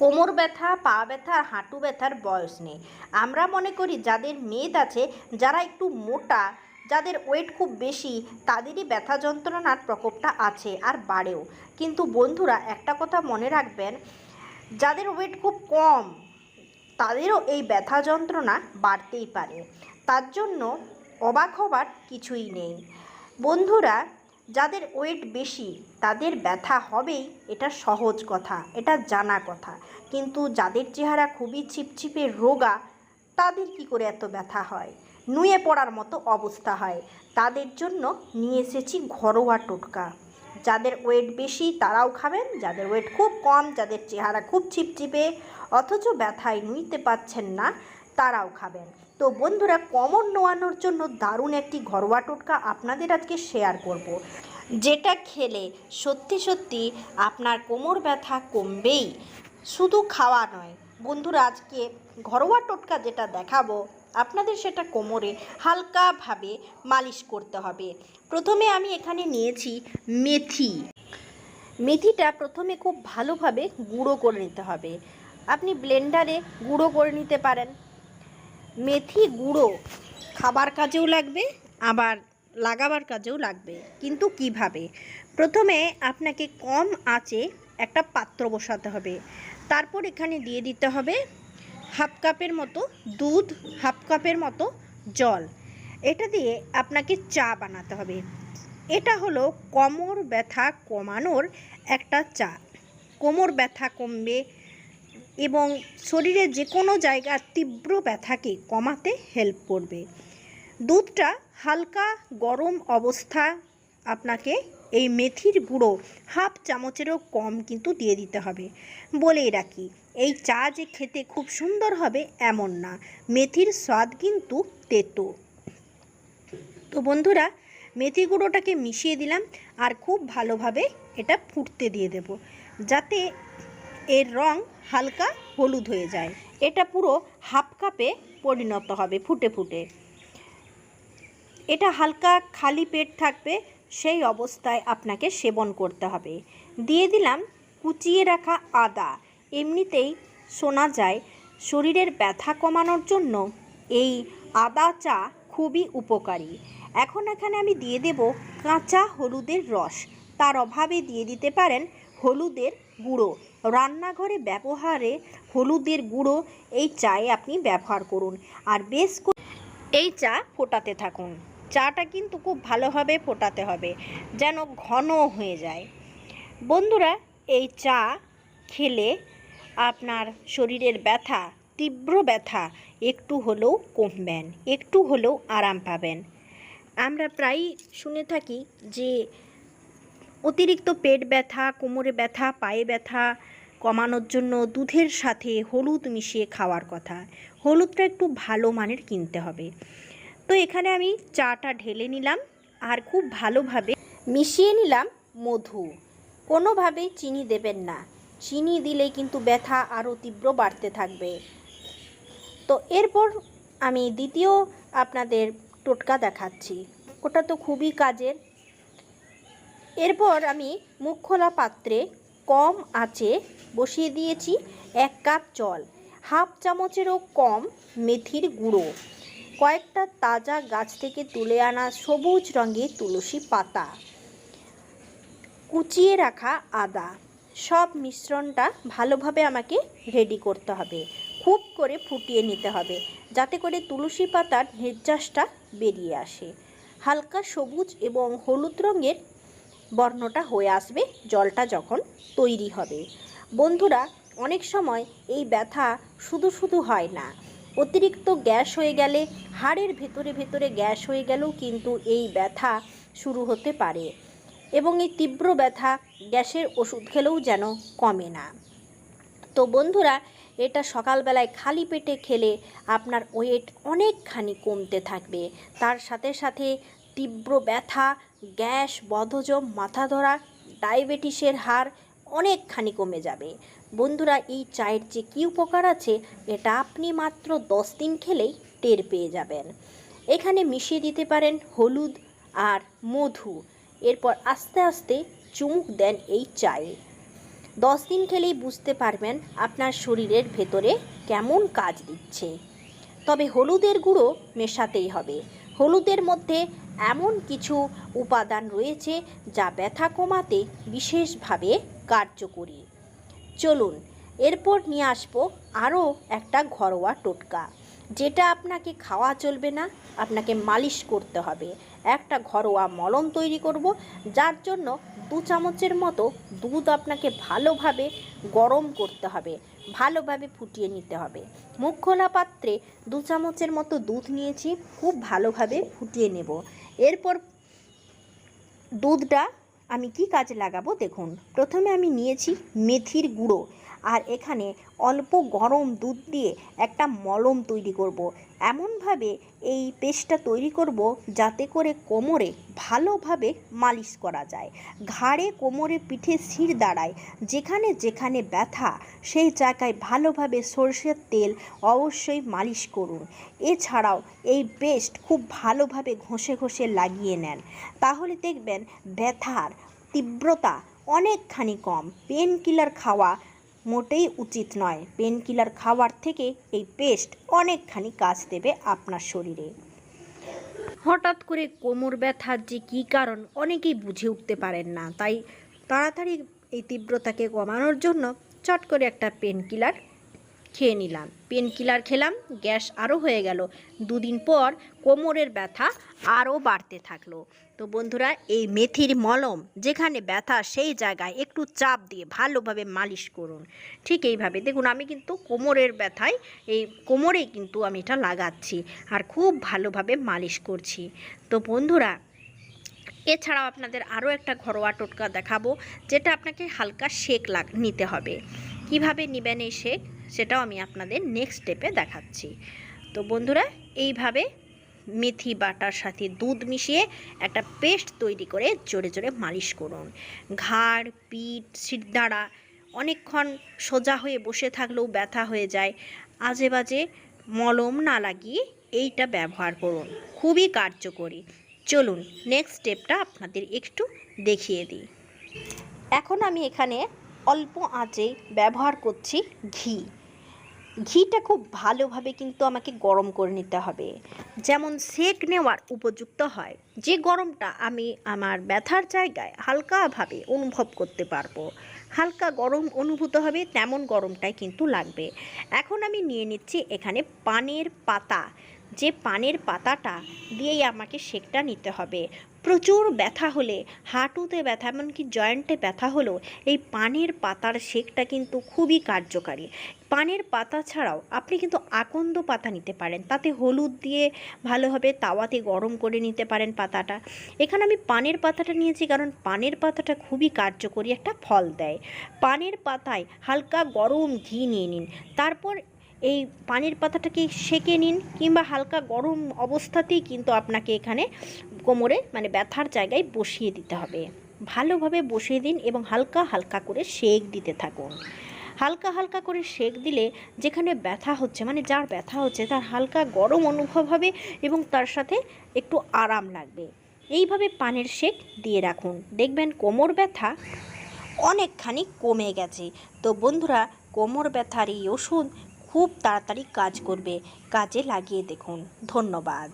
কোমর ব্যথা, পা ব্যথা হাঁটু ব্যথার বয়স নেই। আমরা মনে করি যাদের মেদ আছে, যারা একটু মোটা, যাদের ওয়েট খুব বেশি, তাদেরই ব্যথা যন্ত্রণার প্রকোপটা আছে আর বাড়েও। কিন্তু বন্ধুরা, একটা কথা মনে রাখবেন, যাদের ওয়েট খুব কম, তাদেরও এই ব্যথা যন্ত্রণা বাড়তেই পারে। তার জন্য অবাক হবার কিছুই নেই। বন্ধুরা যাদের ওয়েট বেশি, তাদের ব্যথা হবেই, এটা সহজ কথা, এটা জানা কথা। কিন্তু যাদের চেহারা খুবই ছিপছিপে রোগা, তাদের কি করে এত ব্যথা হয়? নুয়ে পড়ার মতো অবস্থা হয়। তাদের জন্য নিয়ে এসেছি ঘরোয়া টোটকা। যাদের ওয়েট বেশি, তারাও খাবেন, যাদের ওয়েট খুব কম, যাদের চেহারা খুব ছিপছিপে, অথচ ব্যথায় নুইতে পাচ্ছেন না তারাও খাবেন। তো বন্ধুরা কমর নোয়ানোর জন্য দারুণ একটি ঘরোয়া টোটকা আপনাদের আজকে শেয়ার করব। যেটা খেলে সত্যি সত্যি আপনার কোমর ব্যথা কমবেই। শুধু খাওয়া নয়, বন্ধুরা, আজকে ঘরোয়া টোটকা যেটা দেখাবো, আপনাদের সেটা কোমরে হালকাভাবে মালিশ করতে হবে। প্রথমে আমি এখানে নিয়েছি মেথি। মেথিটা প্রথমে খুব ভালোভাবে গুঁড়ো করে নিতে হবে। আপনি ব্লেন্ডারে গুঁড়ো করে নিতে পারেন। মেথি গুঁড়ো। খাবার কাজেও লাগবে, আবার লাগাবার কাজেও লাগবে। কিন্তু কীভাবে? প্রথমে আপনাকে কম আঁচে একটা পাত্র বসাতে হবে। তারপর এখানে দিয়ে দিতে হবে হাফ কাপের মতো দুধ, হাফ কাপের মতো জল। এটা দিয়ে আপনাকে চা বানাতে হবে। এটা হলো কোমর ব্যথা কমানোর একটা চা। কোমর ব্যথা কমবে এবং শরীরে যে কোনো জায়গার তীব্র ব্যথাকে কমাতে হেল্প করবে। দুধটা হালকা গরম অবস্থা আপনাকে এই মেথির গুঁড়ো হাফ চামচেরও কম কিন্তু দিয়ে দিতে হবে। বলেই রাখি, এই চা যে খেতে খুব সুন্দর হবে এমন না, মেথির স্বাদ কিন্তু তেতো। তো বন্ধুরা, মেথি গুঁড়োটাকে মিশিয়ে দিলাম আর খুব ভালোভাবে এটা ফুটতে দিয়ে দেব, যাতে এর রং হালকা হলুদ হয়ে যায়। এটা পুরো হাফ কাপে পরিণত হবে, ফুটে ফুটে। এটা হালকা খালি পেট থাকবে, সেই অবস্থায় আপনাকে সেবন করতে হবে। দিয়ে দিলাম কুচিয়ে রাখা আদা। এমনিতেই শোনা যায়, শরীরের ব্যথা কমানোর জন্য এই আদা চা খুবই উপকারী। এখন এখানে আমি দিয়ে দেব কাঁচা হলুদের রস। তার অভাবে দিয়ে দিতে পারেন হলুদের গুঁড়ো। রান্নাঘরে ব্যবহারে হলুদের গুঁড়ো, এই চায়ে আপনি ব্যবহার করুন। আর বেশ এই চা ফোটাতে থাকুন। চাটা কিন্তু খুব ভালোভাবে ফোটাতে হবে, যেন ঘন হয়ে যায়। বন্ধুরা, এই চা খেলে আপনার শরীরের ব্যথা, তীব্র ব্যথা একটু হলেও কমবেন, একটু হলেও আরাম পাবেন। আমরা প্রায়ই শুনে থাকি যে অতিরিক্ত পেট ব্যথা, কোমরে ব্যথা, পায়ে ব্যথা কমানোর জন্য দুধের সাথে হলুদ মিশিয়ে খাওয়ার কথা। হলুদটা একটু ভালো মানের কিনতে হবে। তো এখানে আমি চাটা ঢেলে নিলাম আর খুব ভালোভাবে মিশিয়ে নিলাম মধু। কোনোভাবেই চিনি দেবেন না। চিনি দিলে কিন্তু ব্যথা আরও তীব্র বাড়তে থাকবে। তো এরপর আমি দ্বিতীয় আপনাদের টোটকা দেখাচ্ছি। ওটা তো খুবই কাজের। এরপর আমি মুখ খোলা পাত্রে কম আঁচে বসিয়ে দিয়েছি এক কাপ জল, হাফ চামচেরও কম মেথির গুঁড়ো, কয়েকটা তাজা গাছ থেকে তুলে আনা সবুজ রঙের তুলসী পাতা, কুচিয়ে রাখা আদা, সব মিশ্রণটা ভালোভাবে আমাকে রেডি করতে হবে, খুব করে ফুটিয়ে নিতে হবে, যাতে করে তুলসী পাতার নির্যাসটা বেরিয়ে আসে। হালকা সবুজ এবং হলুদ রঙের বর্ণটা হয়ে আসবে, জলটা যখন তৈরি হবে। বন্ধুরা, অনেক সময় এই ব্যথা শুধু শুধু হয় না। অতিরিক্ত গ্যাস হয়ে গেলে, হাড়ের ভেতরে ভেতরে গ্যাস হয়ে গেলেও কিন্তু এই ব্যথা শুরু হতে পারে এবং এই তীব্র ব্যথা গ্যাসের ওষুধ খেলেও যেন কমে না। তো বন্ধুরা, এটা সকালবেলায় খালি পেটে খেলে আপনার ওয়েট অনেকখানি কমতে থাকবে। তার সাথে সাথে তীব্র ব্যথা গ্যাস, বদহজম মাথা ধরা ডায়াবেটিসের হার অনেকখানি কমে যাবে। বন্ধুরা, এই চায়ের যে কী উপকার আছে, এটা আপনি মাত্র দশ দিন খেলেই টের পেয়ে যাবেন। এখানে মিশিয়ে দিতে পারেন হলুদ আর মধু। এরপর আস্তে আস্তে চুমুক দেন এই চায়ে। দশ দিন খেলেই বুঝতে পারবেন আপনার শরীরের ভেতরে কেমন কাজ দিচ্ছে। তবে হলুদের গুঁড়ো মেশাতেই হবে। হলুদের মধ্যে এমন কিছু উপাদান রয়েছে যা ব্যথা কমাতে বিশেষভাবে কার্যকরী। চলুন, এরপর নিয়ে আসব আরও একটা ঘরোয়া টোটকা, যেটা আপনাকে খাওয়া চলবে না, আপনাকে মালিশ করতে হবে। একটা ঘরোয়া মলম তৈরি করব, যার জন্য দু চামচের মতো দুধ আপনাকে ভালোভাবে গরম করতে হবে, ভালোভাবে ফুটিয়ে নিতে হবে। মুখ খোলা পাত্রে দু চামচের মতো দুধ নিয়েছি, খুব ভালোভাবে ফুটিয়ে নেব। এরপর দুধটা আমি কি কাজে লাগাবো দেখুন। প্রথমে আমি নিয়েছি মেথির গুঁড়ো। আর এখানে অল্প গরম দুধ দিয়ে একটা মলম তৈরি করব। এমনভাবে এই পেস্টটা তৈরি করব যাতে করে কোমরে ভালোভাবে মালিশ করা যায়। ঘাড়ে কোমরে পিঠে শির দাঁড়ায়। যেখানে যেখানে ব্যথা, সেই জায়গায় ভালোভাবে সর্ষের তেল অবশ্যই মালিশ করুন। এছাড়াও এই পেস্ট খুব ভালোভাবে ঘষে ঘষে লাগিয়ে নেন। তাহলে দেখবেন ব্যথার তীব্রতা অনেকখানি কম। পেন কিলার খাওয়া মোটেই উচিত নয়। পেন কিলার খাওয়ার থেকে এই পেস্ট অনেকখানি কাজ দেবে আপনার শরীরে। হঠাৎ করে কোমর ব্যথার যে কী কারণ অনেকেই বুঝে উঠতে পারেন না। তাই তাড়াতাড়ি এই তীব্রতাকে কমানোর জন্য চট করে একটা পেন কিলার খেয়ে নিলাম। পেন কিলার খেলাম, গ্যাস আরও হয়ে গেল। দুদিন পর কোমরের ব্যথা আরও বাড়তে থাকল। তো বন্ধুরা, এই মেথির মলম যেখানে ব্যথা, সেই জায়গায় একটু চাপ দিয়ে ভালোভাবে মালিশ করুন। ঠিক এইভাবে। দেখুন, আমি কিন্তু কোমরের ব্যথায়, এই কোমরেই কিন্তু আমি এটা লাগাচ্ছি আর খুব ভালোভাবে মালিশ করছি। তো বন্ধুরা, এছাড়াও আপনাদের আরও একটা ঘরোয়া টোটকা দেখাবো, যেটা আপনাকে হালকা শেক লাগ, নিতে হবে। কীভাবে নেবেন এই শেক, সেটাও আমি আপনাদের নেক্সট স্টেপে দেখাচ্ছি। তো বন্ধুরা, এইভাবে মেথি বাটার সাথে দুধ মিশিয়ে একটা পেস্ট তৈরি করে জোরে জোরে মালিশ করুন। ঘাড়, পিঠ সিদ্ধাড়া অনেকক্ষণ সোজা হয়ে বসে থাকলেও ব্যথা হয়ে যায়। আজে বাজে মলম না লাগিয়ে এইটা ব্যবহার করুন। খুবই কার্যকরী। চলুন নেক্সট স্টেপটা আপনাদের একটু দেখিয়ে দিই। এখন আমি এখানে অল্প আঁচে ব্যবহার করছি ঘি। ঘিটা খুব ভালোভাবে কিন্তু আমাকে গরম করে নিতে হবে। যেমন সেক নেওয়ার উপযুক্ত হয়। যে গরমটা আমি আমার ব্যথার জায়গায় হালকাভাবে অনুভব করতে পারব। হালকা গরম অনুভূত হবে, তেমন গরমটাই কিন্তু লাগবে। এখন আমি নিয়ে নিচ্ছি এখানে পানের পাতা। যে পানের পাতাটা দিয়েই আমাকে সেকটা নিতে হবে। প্রচুর ব্যথা হলে, হাঁটুতে ব্যথা, এমনকি জয়েন্টে ব্যথা হলেও এই পানের পাতার সেকটা কিন্তু খুবই কার্যকারী। পানের পাতা ছাড়াও আপনি কিন্তু আকন্দ পাতা নিতে পারেন। তাতে হলুদ দিয়ে ভালোভাবে তাওয়াতে গরম করে নিতে পারেন পাতাটা। এখানে আমি পানের পাতাটা নিয়েছি কারণ পানের পাতাটা খুবই কার্যকরী একটা ফল দেয়। পানের পাতায় হালকা গরম ঘি নিয়ে নিন। তারপর এই পানির পাতাটাকে সেকে নিন কিংবা হালকা গরম অবস্থাতেই কিন্তু আপনাকে এখানে কোমরে মানে ব্যথার জায়গায় বসিয়ে দিতে হবে। ভালোভাবে বসিয়ে দিন এবং হালকা হালকা করে সেক দিতে থাকুন। হালকা হালকা করে সেক দিলে যেখানে ব্যথা হচ্ছে মানে যার ব্যথা হচ্ছে, তার হালকা গরম অনুভব হবে এবং তার সাথে একটু আরাম লাগবে। এইভাবে পানের সেক দিয়ে রাখুন। দেখবেন কোমর ব্যথা অনেকখানি কমে গেছে। তো বন্ধুরা, কোমর ব্যথার এই ওষুধ খুব তাড়াতাড়ি কাজ করবে। কাজে লাগিয়ে দেখুন। ধন্যবাদ।